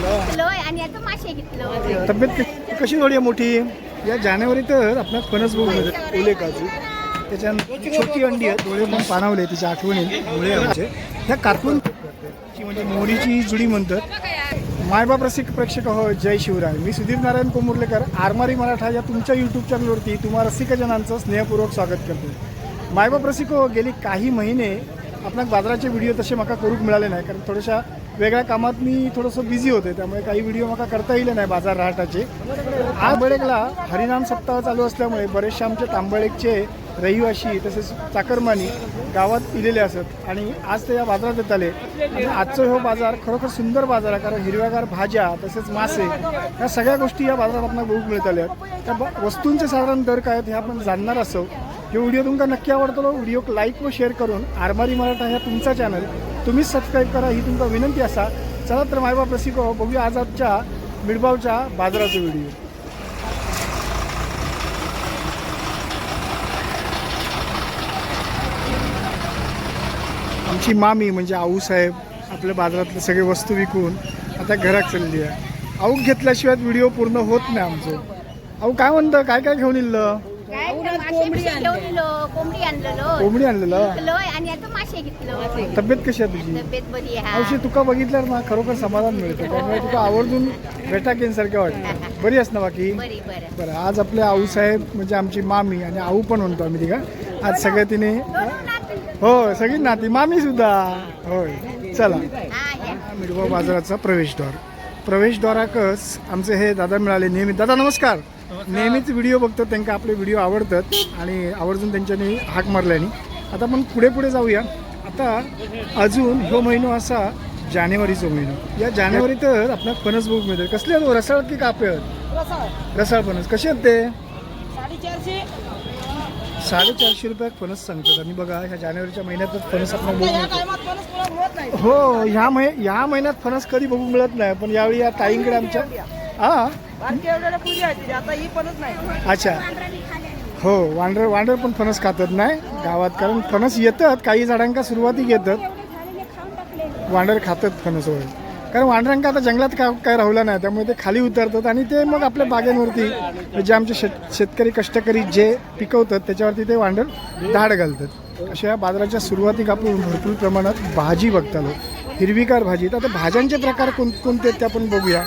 घेतलोय आणि आता मासे घेतलो. तब्येत क- कशी जोडी आहे मोठी? या जानेवारीत आपल्या फणस बघून येतात ओले काजू. त्याच्यानंतर छोटी अंडी आहेत डोळे पण पाणावले तिच्या आठवणी डोळे आमचे. ह्या कार्टून ची म्हणजे मोरीची जुडी म्हणतात. मायबाप रसिक प्रेक्षक हो जय शिवराय. मी सुधीर नारायण कोमुर्लेकर आरमारी मराठा या तुमच्या यूट्यूब चॅनलवरती तुम्हा रसिकजनांचं स्नेहपूर्वक स्वागत करतो. मायबाप रसिक हो गेली काही महिने आपणाक बाजाराचे व्हिडिओ तसे म्हाका करूक मिळाले नाही कारण थोड्याशा वेगळ्या कामात मी थोडंसं बिझी होते त्यामुळे काही व्हिडिओ म्हाका करता येईल नाही बाजार रहाटाचे. आज बडेकला हरिनाम सप्ताह चालू असल्यामुळे बरेचसे आमचे तांबळेकचे रहिवाशी तसेच चाकरमानी गावात इलेले असत. आणि आज ते या बाजारात येत आले आणि आजचा हो बाजार खरोखर सुंदर बाजार आहे कारण हिरव्यागार भाज्या तसेच मासे या सगळ्या गोष्टी या बाजारात आपल्याला बघूक मिळत आल्या आहेत. त्या ब- वस्तूंचे साधारण दर काय आहेत हे आपण जाणणार असो. हे व्हिडिओ तुमका नक्की आवडतो व्हिडिओ लाईक व शेअर करून आरमारी मराठा ह्या तुमचा चॅनल तुम्हीच सबस्क्राईब करा ही तुमचा विनंती असा चला तर मायबाप रसिको बघूया आज आजच्या मिडबावच्या बाजाराचा व्हिडिओ. आमची मामी म्हणजे आऊसाहेब आपल्या बाजारातले सगळे वस्तू विकून आता घरात चालली आहे. आऊ घेतल्याशिवाय व्हिडिओ पूर्ण होत नाही आमचं. अहो काय म्हणतं काय काय घेऊन येईल कोंबडी आणलेलो. कोंबडी आणलेलं? घेतलोय आणि आता मासे घेतलो तब्येत कशी आहे तुझी? तब्येत बरी आहे औषधी तुका बघितल्यावर ना खरोखर समाधान मिळतं. त्यामुळे तुका आवर्जून भेटा सारखं वाटतं. बरी ना बाकी? बरी बरं. बरं आज आपले आऊसाहेब म्हणजे आमची मामी आणि आऊ पण म्हणतो आम्ही तिका आज सगळे तिने हो सगळी नाती. मामी सुद्धा. होय. चला. हा बाजाराचा प्रवेशद्वार प्रवेशद्वाराकच आमचे हे दादा मिळाले नेहमी. दादा नमस्कार. नेहमीच व्हिडिओ बघतो त्यांना आपले व्हिडिओ आवडतात आणि आवर्जून त्यांच्यानी हाक मारल्याने आता आपण पुढे पुढे जाऊया. आता अजून ह्यो महिनो असा जानेवारीचो महिनो. या जानेवारीतच आपल्याला फणस बघूक मिळतात कसले आहेत हो? रसाळ की कापे आहेत? रसाळ. फणस. कसे आहेत ते? साडेचारशे. रुपयात फणस सांगतात. आणि बघा ह्या जानेवारीच्या महिन्यातच फणस आपल्याला बघू मिळतात हो ह्या महि ह्या महिन्यात फणस कधी बघू मिळत नाही. पण यावेळी या ताईंकडे आमच्या हा ही? अच्छा. हो वांडर वांडर पण फणस खातात नाही गावात. कारण फणस येतात काही झाडांका सुरुवाती येतात वांडर खातात फणस होय कारण वांडरांका आता जंगलात का काय राहिलं नाही त्यामुळे ते खाली उतरतात आणि ते मग आपल्या बागेंवरती जे आमचे शेत शेतकरी कष्टकरी जे पिकवतात त्याच्यावरती ते वांडर धाड घालतात. अशा बाजाराच्या सुरुवातीक आपण भरपूर प्रमाणात भाजी बघतालो. हिरवीगार भाजी. तर आता भाज्यांचे प्रकार कोण कोणते आहेत ते आपण बघूया.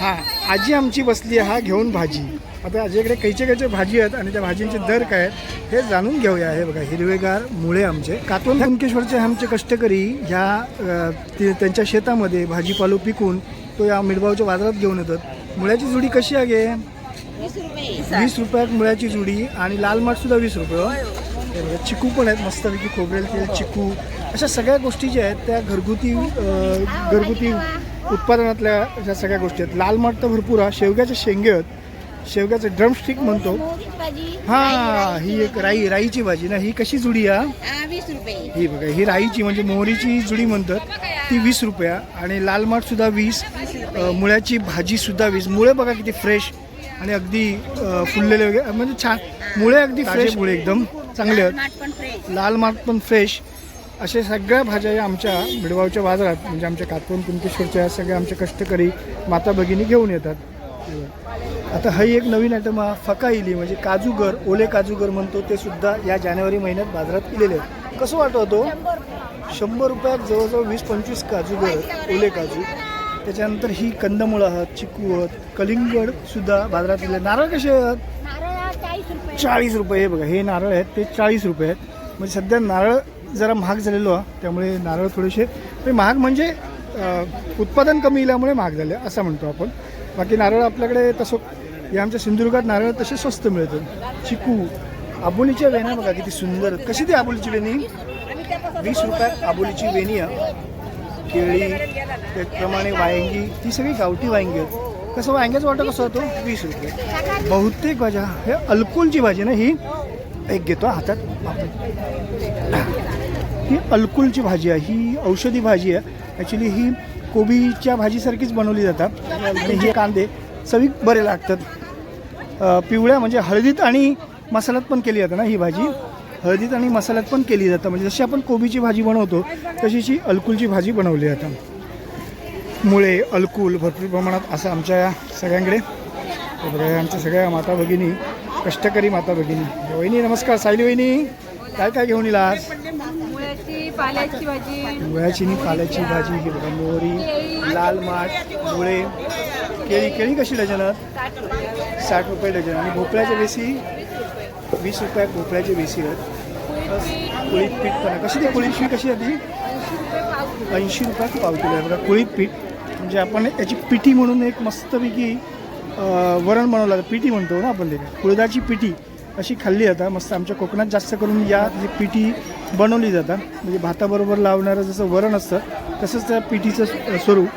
हां आजी आमची बसली आहे हा घेऊन भाजी. आता आजीकडे खयचे खयचे भाजी आहेत आणि त्या भाजींचे दर काय आहेत हे जाणून घेऊया. हे बघा हिरवेगार मुळे आमचे. कातवन कुणकेश्वरचे आमचे कष्टकरी ह्या त्यांच्या शेतामध्ये भाजीपालो पिकून तो या मिडबावच्या बाजारात घेऊन येतात. मुळ्याची जुडी कशी आहे वीस रुपयात मुळ्याची जुडी आणि लाल माठ सुद्धा वीस रुपये हो. चिकू पण आहेत मस्तपैकी खोबरेल तेल चिकू अशा सगळ्या गोष्टी ज्या आहेत त्या घरगुती घरगुती उत्पादनातल्या अशा सगळ्या गोष्टी आहेत. लाल माठ तर भरपूर हा शेवग्याचे शेंगे आहेत. शेवग्याचे ड्रमस्टिक म्हणतो. हा ही एक राई राईची भाजी ना ही कशी जुडी हा? हा ही बघा ही राईची म्हणजे मोहरीची जुडी म्हणतात. ती वीस रुपया. आणि लाल माठ सुद्धा वीस. मुळ्याची भाजी सुद्धा वीस. मुळे बघा किती फ्रेश आणि अगदी फुललेले वगैरे म्हणजे छान. मुळे अगदी फ्रेश मुळे. एकदम चांगले आहेत. लाल माठ पण फ्रेश अशा सगळ्या भाज्या या आमच्या मिडगावच्या बाजारात म्हणजे आमच्या कातवन कुंकेश्वरच्या या सगळ्या आमच्या कष्टकरी माता भगिनी घेऊन येतात. आता हा एक नवीन आयटम हा फका इली म्हणजे काजूगर ओले काजूगर म्हणतो ते सुद्धा या जानेवारी महिन्यात बाजारात इलेले आहेत. कसं वाटतो शंभर रुपयात जवळजवळ वीस पंचवीस काजूगर ओले काजू. त्याच्यानंतर ही कंदमुळं आहेत चिकू आहेत कलिंगड सुद्धा बाजारात इले नारळ कसे आहेत? नारळ चाळीस रुपये. चाळीस रुपये हे बघा हे नारळ आहेत ते चाळीस रुपये आहेत. म्हणजे सध्या नारळ जरा महाग झालेलो आहे त्यामुळे नारळ थोडेसे ते महाग म्हणजे उत्पादन कमी इल्यामुळे महाग झाले असं म्हणतो आपण. बाकी नारळ आपल्याकडे तसं या आमच्या सिंधुदुर्गात नारळ तसे स्वस्त मिळतं चिकू आबोलीच्या वेण्या बघा किती सुंदर. कशी ती आबोलीची वेणी? वीस रुपयात आबोलीची वेणी आहे. केळी त्याचप्रमाणे वांगी ती सगळी गावठी वांगी आहेत. कसं वायंग्याचं वाटा कसं होतो? वीस रुपये. बहुतेक भाज्या हे अल्कोलची भाजी ना ही एक घेतो हातात बापरे. ही अलकुलची भाजी आहे ही औषधी भाजी आहे. ॲक्च्युली ही कोबीच्या भाजीसारखीच बनवली जातात. आणि हे कांदे चवीक बरे लागतात. पिवळ्या म्हणजे हळदीत आणि मसाल्यात पण केली जाते ना ही भाजी. हळदीत आणि मसाल्यात पण केली जातं म्हणजे जशी आपण कोबीची भाजी बनवतो तशीची अल्कुलची भाजी बनवली जातं मुळे अलकुल भरपूर प्रमाणात असं आमच्या सगळ्यांकडे. बघा, आमच्या सगळ्या माता भगिनी कष्टकरी माता भगिनी. वहिनी नमस्कार. सायली वहिनी काय काय घेऊन येईल आज पाल्याची भाजी मुळ्याची आणि पाल्याची भाजी ही बघा मोहरी लाल माठ मुळे. केळी केळी कशी डझन आहेत साठ रुपये डझन. आणि भोपळ्याच्या बेसी वीस रुपये भोपळ्याचे बेसी आहेत कुळीत पीठ पण. कशी ती कुळीत पीठ कशी आहे ती? ऐंशी रुपयात पाव किलो आहे. बघा कुळीत पीठ. म्हणजे आपण याची पिठी म्हणून एक मस्तपैकी वरण बनवलं पिठी म्हणतो ना आपण त्याला. कुळदाची पिठी. अशी खाल्ली जातात मस्त आमच्या कोकणात जास्त करून या ही पिठी बनवली जातात म्हणजे भाताबरोबर लावणारं जसं वरण असतं तसंच त्या पिठीचं स्व- स्वरूप.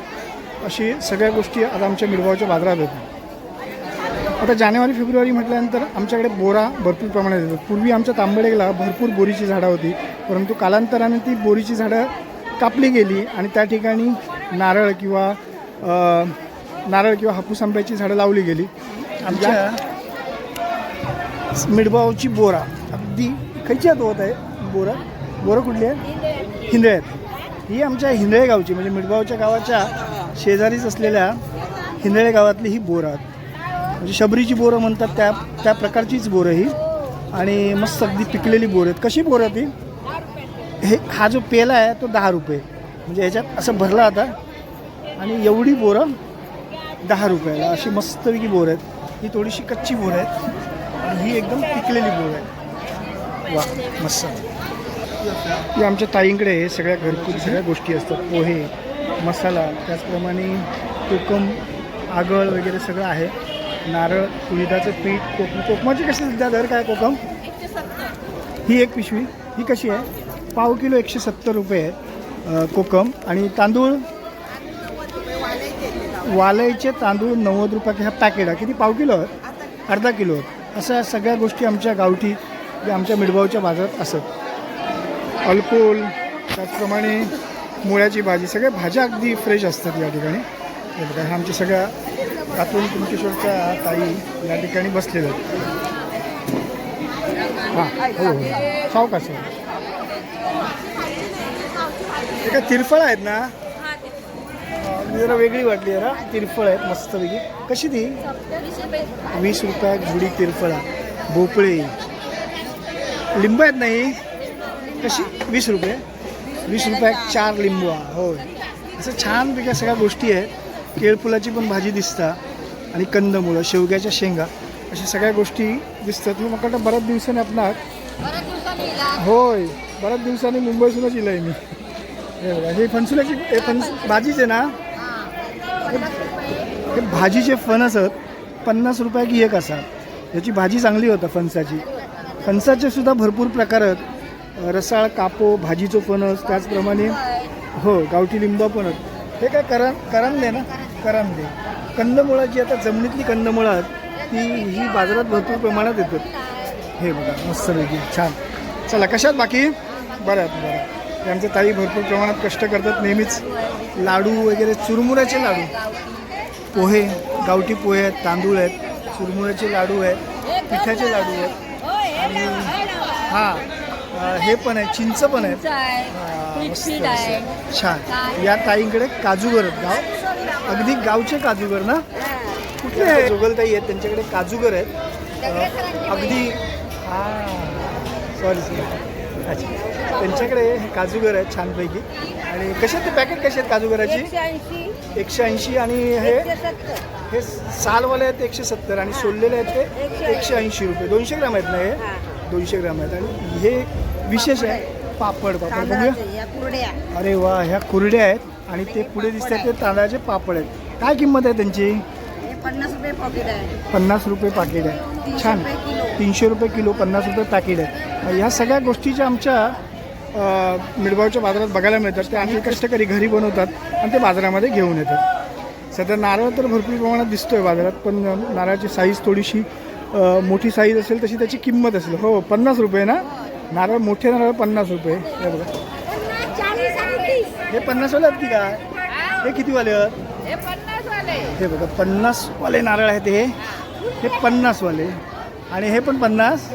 अशी सगळ्या गोष्टी आता आमच्या मिरगावच्या बाजारात होत्या आता जानेवारी फेब्रुवारी म्हटल्यानंतर आमच्याकडे बोरा भरपूर प्रमाणात येतात. पूर्वी आमच्या तांबडेला भरपूर बोरीची झाडं होती. परंतु कालांतराने ती बोरीची झाडं कापली गेली आणि त्या ठिकाणी नारळ किंवा नारळ किंवा हापूस आंब्याची झाडं लावली गेली. आमच्या मिडबावची बोरा. अगदी खयची हात होत आहे बोरा. बोरा कुठली आहे? हिंदळे आहेत. ही आमच्या हिंदळे गावची म्हणजे मिडबावच्या गावाच्या शेजारीच असलेल्या हिंदळे गावातली ही बोरं आहेत. म्हणजे शबरीची बोरं म्हणतात त्या त्या प्रकारचीच बोरं ही. आणि मस्त अगदी पिकलेली बोरं आहेत. कशी बोरं ती हे हा जो पेला आहे तो दहा रुपये. म्हणजे ह्याच्यात असं भरला आता. आणि एवढी बोरं दहा रुपयाला. अशी मस्तपैकी बोरं आहेत. ही थोडीशी कच्ची बोरं आहेत. आणि ही एकदम पिकलेली गूळ आहे. वा मस्त. ही आमच्या ताईंकडे सगळ्या घरगुती सगळ्या गोष्टी असतात. पोहे मसाला त्याचप्रमाणे कोकम आगळ वगैरे सगळं आहे. नारळ उडीदाचं पीठ कोकम. कोकमाची कशी सध्या दर काय कोकम? ही एक पिशवी. ही कशी आहे? पाव किलो एकशे सत्तर रुपये आहे कोकम. आणि तांदूळ? वालईचे तांदूळ नव्वद रुपये ह्या पॅकेट आहे. किती? पाव किलो आहेत अर्धा किलो आहेत अशा सगळ्या गोष्टी आमच्या गावठी जे आमच्या मिडभावच्या बाजारात असत. अल्कोहोल त्याचप्रमाणे मुळ्याची भाजी सगळ्या भाज्या अगदी फ्रेश असतात या ठिकाणी. हे बघा ह्या आमच्या सगळ्या कातून कुंकेश्वरच्या ताई या ठिकाणी बसलेल्या आहेत. हां हो, हो हो सावकाश. आहे. तिरफळ आहेत ना? जरा वेगळी वाटली जरा. तिरफळ आहेत मस्तपैकी. कशी ती? वीस रुपया जुडी तिरफळ. भोपळे. लिंबू आहेत नाही कशी? वीस रुपये. वीस रुपयात चार लिंबू. आहे. होय. असं छानपैकी सगळ्या गोष्टी आहेत. केळफुलाची पण भाजी दिसता. आणि कंदमुळं शेवग्याच्या शेंगा. अशा सगळ्या गोष्टी दिसतात. मी मग वाटतं बऱ्याच दिवसांनी आपणार होय. बऱ्याच दिवसांनी मुंबईसूनच येईल आहे मी. हे फणसुल्याची फणस भाजीच आहे ना? हे भाजीचे फणस आहेत पन्नास रुपया की एक असा याची भाजी चांगली होता फणसाची. फणसाचे सुद्धा भरपूर प्रकार आहेत. रसाळ कापो भाजीचं फणस त्याचप्रमाणे हो गावठी लिंबा पण आहेत. हे काय करा करांदे ना? करांदे. कंदमुळं जी आता जमिनीतली कंदमुळं आहेत ती ही बाजारात भरपूर प्रमाणात येतात. हे बघा मस्तपैकी छान. चला कशात बाकी? बरं बरं. आहे. आमच्या ताई भरपूर प्रमाणात कष्ट करतात. नेहमीच लाडू वगैरे चुरमुऱ्याचे लाडू. पोहे गावठी पोहे आहेत तांदूळ आहेत चुरमुऱ्याचे लाडू आहेत पिठाचे लाडू आहेत. आणि हां हे पण आहे चिंच पण हां, मस्त असं. छान. या ताईंकडे काजूगर आहेत गाव. अगदी गावचे काजूगर ना कुठले आहे जोगलताई आहेत त्यांच्याकडे काजूगर आहेत. अं, अगदी हां. सॉरी सॉरी अच्छा. त्यांच्याकडे हे काजूगर आहेत छानपैकी. आणि कसे आहेत ते पॅकेट कसे आहेत काजूगराची? एकशे ऐंशी. एकशे ऐंशी आणि हे? हे सालवाले आहेत एकशे सत्तर आणि सोललेले आहेत ते एकशे ऐंशी. रुपये. दोनशे ग्राम आहेत ना हे? दोनशे ग्राम आहेत. आणि हे विशेष आहे. पापड. पापड बघूया. अरे वा ह्या कुरड्या आहेत आणि ते पुढे दिसतात ते तांदळाचे पापड आहेत. काय किंमत आहे त्यांची? पन्नास रुपये पॉकेट आहे. पन्नास रुपये पाकिट आहे. छान. तीनशे रुपये किलो पन्नास रुपये पॅकेट आहे. ह्या सगळ्या गोष्टीच्या आमच्या अ, मिडगावच्या बाजारात बघायला मिळतात. ते आम्ही कष्टकरी घरी बनवतात आणि ते बाजारामध्ये घेऊन येतात. सध्या नारळ तर भरपूर प्रमाणात दिसतोय बाजारात पण नारळाची साईज थोडीशी मोठी साईज असेल तशी त्याची किंमत असेल. हो पन्नास रुपये ना? नारळ मोठे नारळ पन्नास रुपये. हे बघा. हे पन्नासवाले आहेत की काय? हे कितीवाले आहेत? हे पन्नास वाले हे बघा पन्नासवाले नारळ आहेत हे. हे पन्नासवाले. आणि हे पण पन्नास?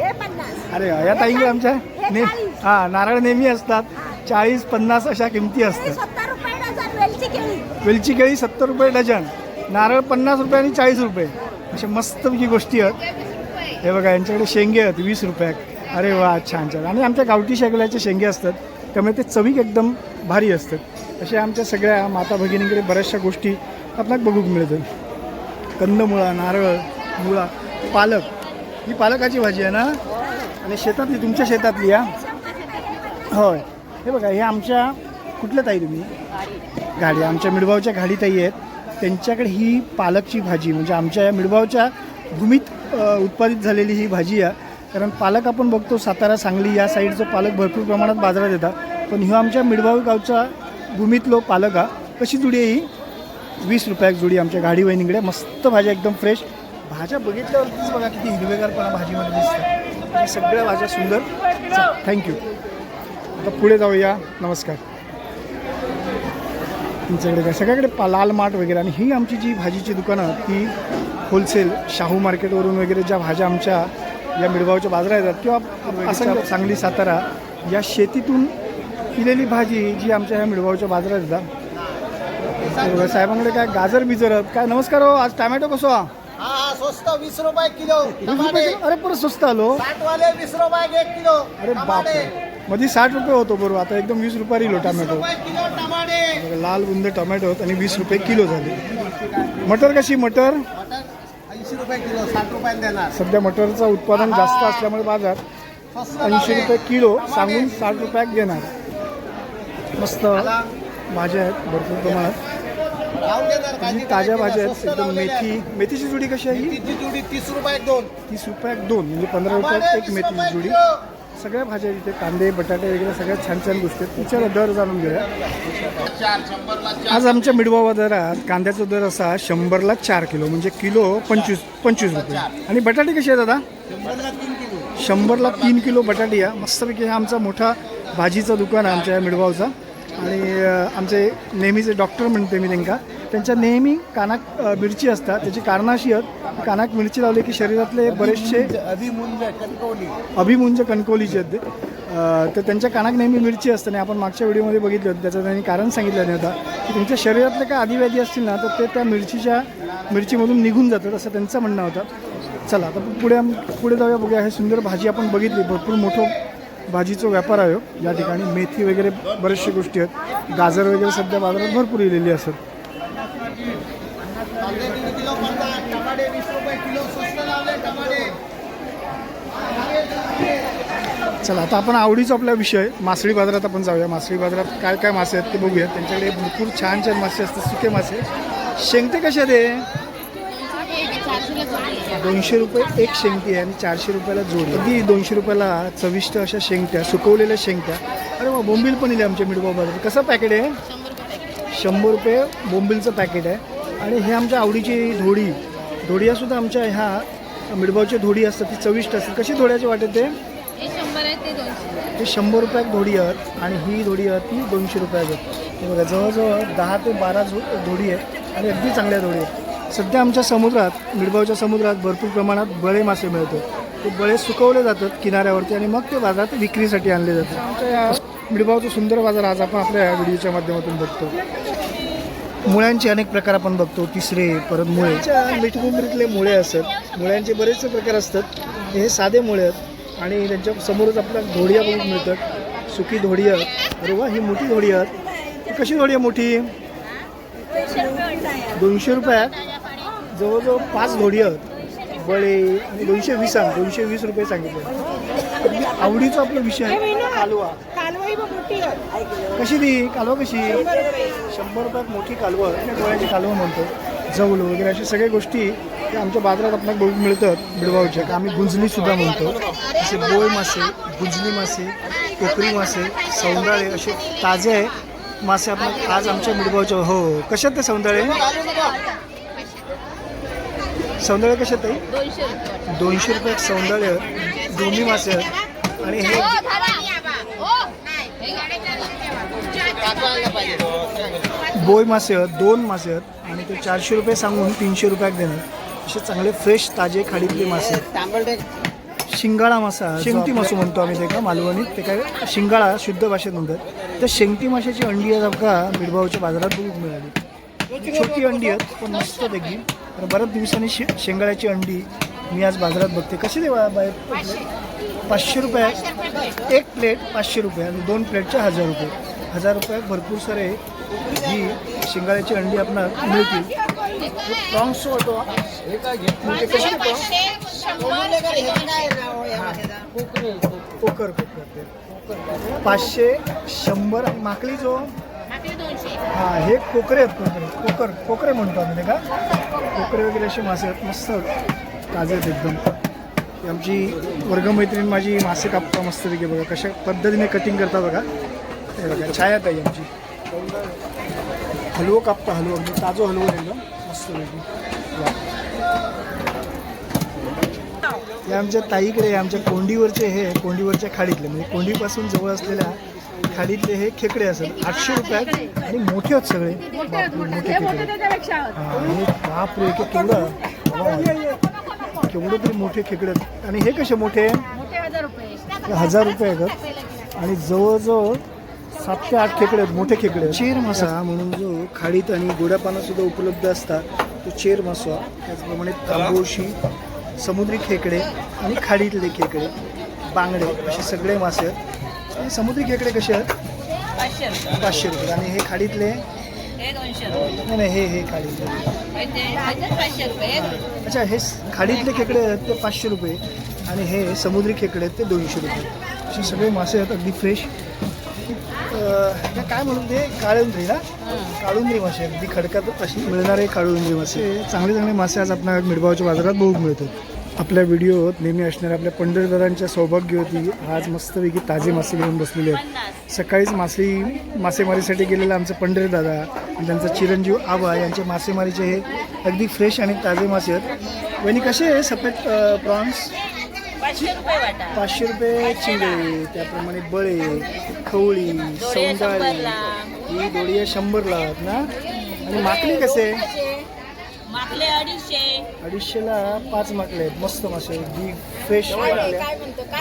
अरे या ताईंकडे आमच्या हां नारळ नेहमी असतात. चाळीस पन्नास अशा किमती असतात. सत्तर रुपये डझन वेलची केळी. वेलची केळी सत्तर रुपये डझन नारळ पन्नास रुपये आणि चाळीस रुपये. अशा मस्तपैकी गोष्टी आहेत. हे बघा यांच्याकडे शेंगे आहेत वीस रुपयात अरे वा छान छान. आणि आमच्या गावठी शेगल्याचे शेंगे असतात. त्यामुळे ते चवीक एकदम भारी असतात. अशा आमच्या सगळ्या माता भगिनीकडे बऱ्याचशा गोष्टी आपल्याला बघूक मिळतात कंदमुळा नारळ मुळा पालक. ही पालकाची भाजी आहे ना? आणि शेतातली तुमच्या शेतातली या होय. हे बघा हे आमच्या कुठल्या ताई तुम्ही? गाडी. आमच्या मिडबावच्या गाडी ताई आहेत. त्यांच्याकडे ही पालकची भाजी म्हणजे आमच्या या मिडबावच्या भूमीत उत्पादित झालेली ही भाजी आहे. कारण पालक आपण बघतो सातारा सांगली या साईडचं पालक भरपूर प्रमाणात बाजारात येतात. पण ह्यो आमच्या मिडबाव गावचा भूमीतलो पालक हा कशी जुडी आहे ही? वीस रुपयाक जुडी आमच्या गाडी वहिनीकडे. मस्त भाज्या एकदम फ्रेश. भाज्या बघितल्यावरतीच बघा किती हिरवेगारपणा भाजीमध्ये दिसतं सगळ्या भाज्या सुंदर. थँक्यू. आता पुढे जाऊया. नमस्कार. तुमच्याकडे काय सगळ्याकडे पा लाल माठ वगैरे. आणि ही आमची जी भाजीची दुकानं ती होलसेल शाहू मार्केटवरून वगैरे ज्या भाज्या आमच्या या मिडगावच्या बाजारात येतात किंवा असं सांगली सातारा या शेतीतून केलेली भाजी जी आमच्या ह्या मिडगावच्या बाजारात येतात. साहेबांकडे काय गाजर बिजर. काय नमस्कार हो आज टॅमॅटो कसो हा? स्वस्त वीस रुपये किलो? अरे परत स्वस्त आलो. वाले वीस रुपये एक किलो अरे टमाटे. मध्ये साठ रुपये होतो बरोबर. आता एकदम वीस रुपये लिलो वीस टॅमॅटो. लाल बुंद टोमॅटो आणि वीस रुपये किलो झाले. मटर कशी मटर? मटन ऐंशी रुपये किलो साठ रुपये देणार. सध्या मटरचं उत्पादन जास्त असल्यामुळे बाजार ऐंशी. रुपये किलो. सांगून साठ रुपयात घेणार. मस्त भाज्या आहेत भरपूर प्रमाणात. देणार ताज्या भाज्या. आहेत एकदम मेथी. मेथीची जुडी कशी आहे तीस रुपये एक दोन. तीस रुपयात दोन म्हणजे पंधरा रुपयात एक मेथीची जुडी. सगळ्या भाज्या इथे कांदे बटाटे वगैरे सगळ्या छान छान गोष्टी आहेत तिच्याला दर जाणून घेऊया. आज आमच्या मिडवा बाजारात कांद्याचा दर असा शंभरला चार किलो म्हणजे किलो पंचवीस पंचवीस रुपये. आणि बटाटे कसे आहेत दादा? शंभरला तीन किलो बटाटे या. मस्तपैकी हा आमचा मोठा भाजीचं दुकान आहे आमच्या मिडबावचा आणि आमचे नेहमीचे डॉक्टर म्हणते मी त्यांना. त्यांच्या नेहमी कानाक मिरची असतात. त्याची कारणं अशी आहेत. कानाक मिरची लावली की शरीरातले बरेचसे अभिमुंज कणकवली. अभिमुंज कणकवलीचे आहेत ते. तर त्यांच्या कानाक नेहमी मिरची असते आणि आपण मागच्या व्हिडिओमध्ये बघितलं होतं. त्याचं त्यांनी कारण सांगितलं नाही होता की त्यांच्या शरीरातले काय आदिव्याधी असतील ना तर ते त्या मिरचीच्या मिरचीमधून निघून जातात असं त्यांचं म्हणणं होतं. चला आता पुढे पुढे जाऊया बघूया. हे सुंदर भाजी आपण बघितली. भरपूर मोठं भाजीचा व्यापार आहे या ठिकाणी मेथी वगैरे बऱ्याचशा गोष्टी आहेत. गाजर वगैरे सध्या बाजारात भरपूर इलेली असत. चला आता आपण आवडीचा आपला विषय मासळी बाजारात आपण जाऊया. मासळी बाजारात काय काय मासे आहेत ते बघूया. त्यांच्याकडे भरपूर छान छान मासे असतात. सुके मासे. शेंगते कशा दे दोनशे रुपये एक शेंगटी आहे आणि चारशे रुपयाला जोडी अगदी दोनशे रुपयाला चविष्ट अशा शेंगट्या सुकवलेल्या शेंगट्या अरे वा बोंबील पण इले आमच्या मिडगाव बाजार कसं पॅकेट आहे? शंभर रुपये बोंबिलचं पॅकेट आहे. आणि हे आमच्या आवडीची धोडी. धोडियासुद्धा आमच्या ह्या मिडगावची धोडी असतात ती चविष्ट असतात. कशी धोड्याची वाटत ते शंभर आहे ते? शंभर रुपयात धोडी आहेत आणि ही धोडी आहे ती दोनशे रुपयात बघा जवळजवळ दहा ते बारा धोडी आहे. आणि अगदी चांगल्या धोडी आहेत. सध्या आमच्या समुद्रात मिडगावच्या समुद्रात भरपूर प्रमाणात बळे मासे मिळतात. ते बळे सुकवले जातात किनाऱ्यावरती आणि मग ते बाजारात विक्रीसाठी आणले जातात. आमच्या या मिडगावचा सुंदर बाजार आज आपण आपल्या या व्हिडिओच्या माध्यमातून बघतो. मुळ्यांचे अनेक प्रकार आपण बघतो तिसरे परत मुळे. मिठमुंबरीतले मुळे असतात. मुळ्यांचे बरेचसे प्रकार असतात. हे साधे मुळे आहेत आणि त्यांच्या समोरच आपल्याला धोडिया बघून मिळतात. सुकी धोडी आहेत अरे वा ही मोठी धोडी आहेत कशी धोडी आहे मोठी? दोनशे रुपयात. जवळजवळ पाच धोडी आहेत. बळे आणि दोनशे वीस आहे. दोनशे वीस रुपये सांगितले. आवडीचा आपला विषय आहे. कालवा. कशी ती? कालवा कशी? शंभर रुपयात मोठी कालवं. डोळ्याची कालवं म्हणतो. जवळ वगैरे अशा सगळ्या गोष्टी त्या आमच्या बाजारात आपल्याला बघून मिळतात बिडवावच्या का आम्ही गुंजली सुद्धा म्हणतो. असे बोळ मासे गुंजली मासे कोकरी मासे सौंदाळे असे ताजे मासे आपण आज आमच्या मिडगावच्या हो, हो. कशात ते सौंदाळे? सौंदाळे कशात ताई? दोनशे रुपये. आहेत दोन्ही मासे आहेत. आणि हे बोय मासे आहेत दोन मासे आहेत. आणि ते चारशे रुपये सांगून तीनशे रुपयात देणार. असे चांगले फ्रेश ताजे खाडीतले मासे आहेत. शिंगाळा मासा शेंगटी मासू म्हणतो आम्ही ते का मालवणीत ते काय शिंगाळा शुद्ध भाषेत म्हणतात. तर शेंगटी माशाची अंडी आज आपका बिडभाऊच्या बाजारात बघूक मिळाली. छोटी अंडी आहेत पण मस्त पैकी. तर बऱ्याच दिवसांनी शे शेंगाळ्याची अंडी मी आज बाजारात बघते. कशी देवा बाय पाचशे. रुपये. एक प्लेट पाचशे रुपये आणि दोन प्लेटचे हजार रुपये. हजार रुपयात भरपूर सारे ही शेंगाळ्याची अंडी आपणाला मिळतील. प्रॉन्स होतो म्हणजे कोकर कोकर पाचशे शंभर आणि माकली जो हा हे कोकरे आहेत कोकरे कोकर कोकरे म्हणतो आम्ही का? कोकरे वगैरे असे मासे आहेत. मस्त ताजे आहेत एकदम. आमची वर्गमैत्रीण माझी मासे कापता मस्तपैकी बघा कशा पद्धतीने कटिंग करता बघा. हे बघा छाया ताई आमची. हलवो कापता हलवो म्हणजे ताजो हलवो एकदम मस्तपैकी. हे आमच्या ताईकडे आमच्या कोंडीवरचे हे कोंडीवरच्या खाडीतले म्हणजे कोंडीपासून जवळ असलेल्या खाडीतले हे खेकडे असत आठशे रुपयात आणि मोठे आहेत सगळे. बापरे, मोठे. खेकडे. हा, हे बापरे ते केवढं. केवढं तरी मोठे खेकडे आहेत. आणि हे कसे मोठे? हजार रुपये. हे आहेत आणि जवळजवळ सात ते आठ खेकडे आहेत मोठे खेकडे. चेर मासा म्हणून जो खाडीत आणि गोड्या पानात सुद्धा उपलब्ध असतात तो चेर मासा. त्याचप्रमाणे तांबोशी समुद्री खेकडे आणि खाडीतले खेकडे बांगडे असे सगळे मासे आहेत. आणि समुद्री खेकडे कसे आहेत? पाचशे रुपये. आणि हे खाडीतले? नाही नाही हे हे खाडीतले. अच्छा हे खाडीतले खेकडे आहेत ते पाचशे रुपये. आणि हे समुद्री खेकडे आहेत ते दोनशे रुपये. असे सगळे मासे आहेत अगदी फ्रेश काय म्हणून ते? काळुंद्री ना? काळुंद्री मासे अगदी खडकात अशी मिळणारे काळुंद्री मासे. चांगले चांगले मासे आज आपल्या मिरबावच्या बाजारात बघू मिळतात. आपल्या व्हिडिओत नेहमी असणाऱ्या आपल्या पंढरदारांच्या सौभाग्यवती आज मस्तपैकी ताजे मासे घेऊन बसलेले आहेत. सकाळीच मासळी मासेमारीसाठी गेलेला आमचं पंढरदादा आणि त्यांचा चिरंजीव आबा यांचे मासेमारीचे हे अगदी फ्रेश आणि ताजे मासे आहेत. वहिनी कसे आहे सफेद प्रॉन्स पाचशे रुपये चिंगळे त्याप्रमाणे बळे खवळी सौंदाळी ही दोडी आहे शंभरला आहेत ना? आणि माकली कसे? माकले अडीचशे. अडीचशेला पाच माकले आहेत. मस्त मासे अगदी फ्रेश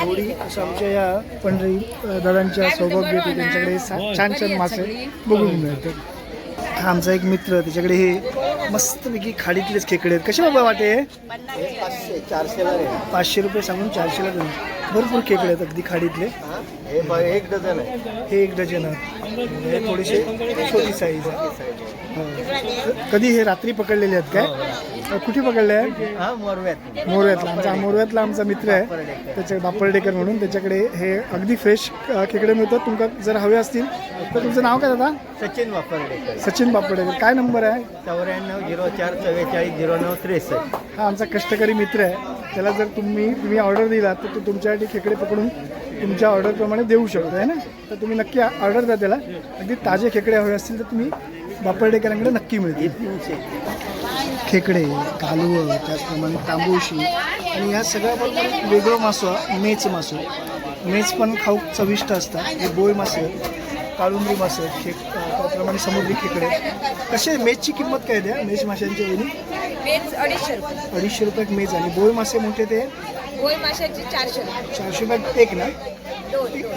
थोडी असं आमच्या या पंढरी अ, दादांच्या सौभाग्य होते त्यांच्याकडे सा- छान छान मासे बघून मिळतात. हा आमचा एक मित्र त्याच्याकडे हे मस्तपैकी खाडीतलेच खेकडे आहेत. कसे बाबा वाटे? पाचशे चारशेला रे. पाचशे रुपये सांगून चारशेला देऊन. भरपूर खेकडे आहेत अगदी खाडीतले. हे? बघ एक डझन आहे. हे एक डझन आहेत हे थोडेसे छोटी साईज आहे. हो. कधी हे रात्री पकडलेले आहेत काय? कुठे पकडले आहेत? हा मोरव्यात. मोरव्यातला. आमचा मोरव्यातला आमचा मित्र आहे. त्याच्या बापरडेकर म्हणून त्याच्याकडे हे अगदी फ्रेश खेकडे मिळतात. तुमका जर हवे असतील तर तुमचं नाव काय दादा? सचिन वापरडेकर सचिन बापरडेकर. काय नंबर आहे? चौऱ्याण्णव झिरो चार चव्वेचाळीस झिरो नऊ त्रेसष्ट. हा आमचा कष्टकरी मित्र आहे. त्याला जर तुम्ही तुम्ही ऑर्डर दिला तर तो तुमच्यासाठी खेकडे पकडून तुमच्या ऑर्डरप्रमाणे देऊ शकतो आहे ना? तर तुम्ही नक्की ऑर्डर द्या त्याला. अगदी ताजे खेकडे हवे असतील तर तुम्ही बापरडेकरांकडे नक्की मिळतील. तीनशे खेकडे कालवं त्याचप्रमाणे तांबूशी आणि ह्या सगळ्याबरोबर एक वेगळं मासो आहे, मेच मासो. मेच पण खाऊ चविष्ट असतात. हे बोय मासे आहेत काळुंबरी मासे आहेत खेक त्याप्रमाणे समुद्री खेकडे. कसे मेचची किंमत काय द्या? मेच माशांची वेळी अडीचशे रुपये. मेज आणि बोय मासे मोठे ते? चारशे रुपयात एक ना?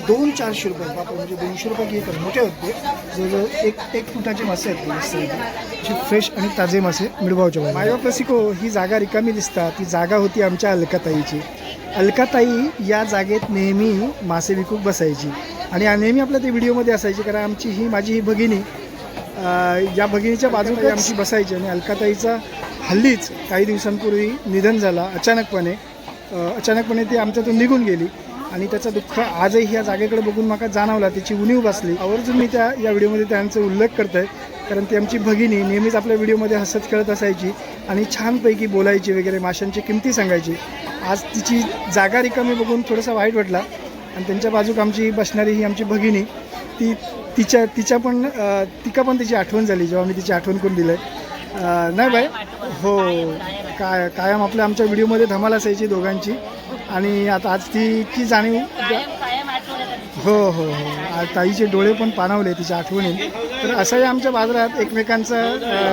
दोन चारशे रुपये बापरे म्हणजे दोनशे रुपये घेत मोठे होते. जवळजवळ एक एक फुटाचे मासे आहेत मस्त असे फ्रेश आणि ताजे मासे मिळवायचे मायवा प्रसिको ही जागा रिकामी दिसतात ती जागा होती आमच्या अलकाताईची. अलकाताई या जागेत नेहमी मासे विकूक बसायची. आणि नेहमी आपल्या ते व्हिडिओमध्ये असायची कारण आमची ही माझी ही भगिनी या भगिनीच्या बाजूला आमची बसायची. आणि अलकाताईचा हल्लीच काही दिवसांपूर्वी निधन झाला अचानकपणे. अचानकपणे ती आमच्यातून निघून गेली. आणि त्याचं दुःख आजही ह्या जागेकडे बघून मला जाणवला त्याची उणीव बसली. आवर्जून मी त्या या व्हिडिओमध्ये त्यांचा उल्लेख करतोय आहे कारण ती आमची भगिनी नेहमीच आपल्या व्हिडिओमध्ये हसत खेळत असायची आणि छानपैकी बोलायची वगैरे माशांची किमती सांगायची. आज तिची जागा रिकामी बघून थोडंसं वाईट वाटला आणि त्यांच्या बाजूक आमची बसणारी ही आमची भगिनी ती तिच्या तिच्या पण तिका पण तिची आठवण झाली जेव्हा मी तिची आठवण करून दिलं आहे नाही बाय हो. काय कायम आपल्या आमच्या व्हिडिओमध्ये धमाल असायची दोघांची. आणि आता आज तिची जाणीव आठवण हो हो हो. आज ताईचे डोळे पण पाणावले तिच्या आठवणीत तर असंही आमच्या बाजारात एकमेकांचा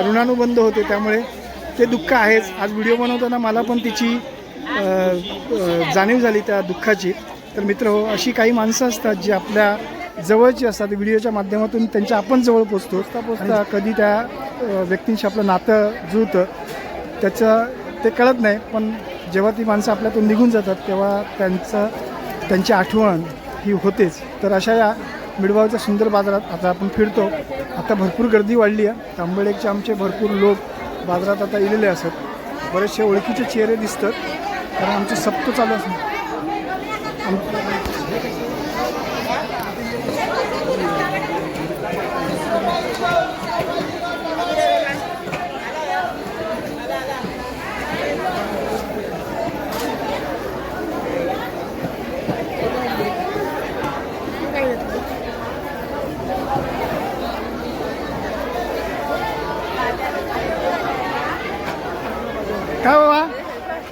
ऋणानुबंध होते. त्यामुळे ते दुःख आहेच. आज व्हिडिओ बनवताना मला पण तिची जाणीव झाली त्या दुःखाची. तर मित्र हो अशी काही माणसं असतात जी आपल्या जवळची असतात. व्हिडिओच्या माध्यमातून त्यांच्या आपण जवळ पोचतो. पोचता पोचता. कधी त्या व्यक्तींशी आपलं नातं जुळतं. त्याचं ते कळत नाही पण जेव्हा ती माणसं आपल्यातून निघून जातात तेव्हा त्यांचं त्यांची आठवण ही होतेच. तर अशा या मिडगावच्या सुंदर बाजारात आता आपण फिरतो. आता भरपूर गर्दी वाढली आहे. तांबडेचे आमचे भरपूर लोक बाजारात आता इलेले असत. बरेचसे ओळखीचे चेहरे दिसतात. कारण आमचं सप्त चालू असतं आम बाबा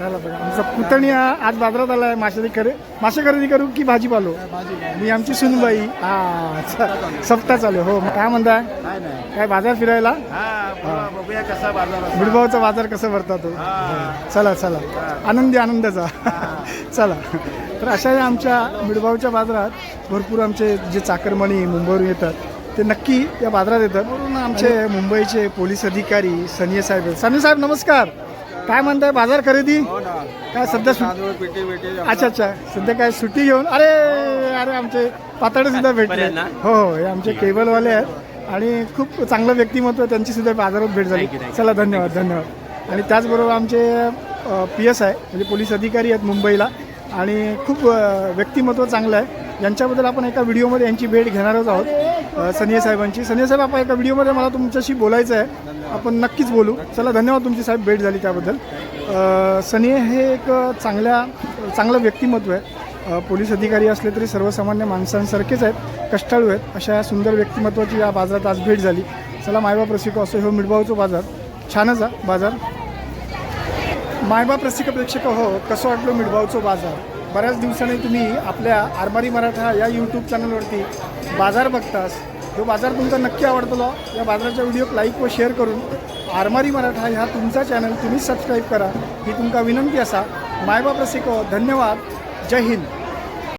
चला बघा. आमचा पुतणी आज बाजारात आला आहे मासे खरे मासे खरेदी करू की भाजीपालो? मी आमची सुनबाई. हा सप्ताह चालू. हो मग काय म्हणताय? काय बाजार फिरायला? हा कसा बाजार कसा भरता तो? हा. चला चला. आनंदी आनंदाचा. चला. तर अशा या आमच्या बिडगावच्या बाजारात भरपूर आमचे जे चाकरमणी मुंबईवरून येतात ते नक्की या बाजारात येतात. वरून आमचे. मुंबईचे पोलीस अधिकारी सनिये साहेब. सनिये साहेब नमस्कार. काय म्हणताय बाजार खरेदी? हो ना. काय सध्या अच्छा अच्छा. सध्या काय सुट्टी घेऊन अरे अरे आमचे पाताडे सुद्धा भेटले. हो हो हे आमचे केबलवाले आहेत. आणि खूप चांगलं व्यक्तिमत्व आहे, त्यांची सुद्धा बाजारात भेट झाली. चला धन्यवाद धन्यवाद. आणि त्याचबरोबर आमचे पी एस आहे म्हणजे पोलीस अधिकारी आहेत मुंबईला. आणि खूप व्यक्तिमत्व चांगलं आहे. यांच्याबद्दल आपण एका व्हिडिओमध्ये यांची भेट घेणारच आहोत. अ, सनिये साहेबांची. सनिये साहेब आपण एका व्हिडिओमध्ये मला तुमच्याशी बोलायचं आहे. आपण नक्कीच बोलू. चला धन्यवाद तुमची साहेब भेट झाली त्याबद्दल. अ, सनिये हे एक चांगल्या चांगलं व्यक्तिमत्व आहे. पोलीस अधिकारी असले तरी सर्वसामान्य माणसांसारखेच आहेत कष्टाळू आहेत. अशा सुंदर व्यक्तिमत्वाची या बाजारात आज भेट झाली. चला मायबाप प्रसिक असो हो मिडबावचो बाजार. छानच आहे बाजार. मायबाप रसिक प्रेक्षक हो कसं वाटलं मिडबावचो बाजार? बऱ्याच दिवसांनी तुम्ही आपल्या आरमारी मराठा या यूट्यूब चॅनलवरती बाजार बघतास. जो बाजार तुमचा नक्की आवडतो या बाजाराच्या व्हिडिओ लाईक व शेअर करून आरमारी मराठा ह्या तुमचा चॅनल तुम्ही सबस्क्राईब करा. ही तुमका विनंती असा. मायबाप रसिको धन्यवाद. जय हिंद.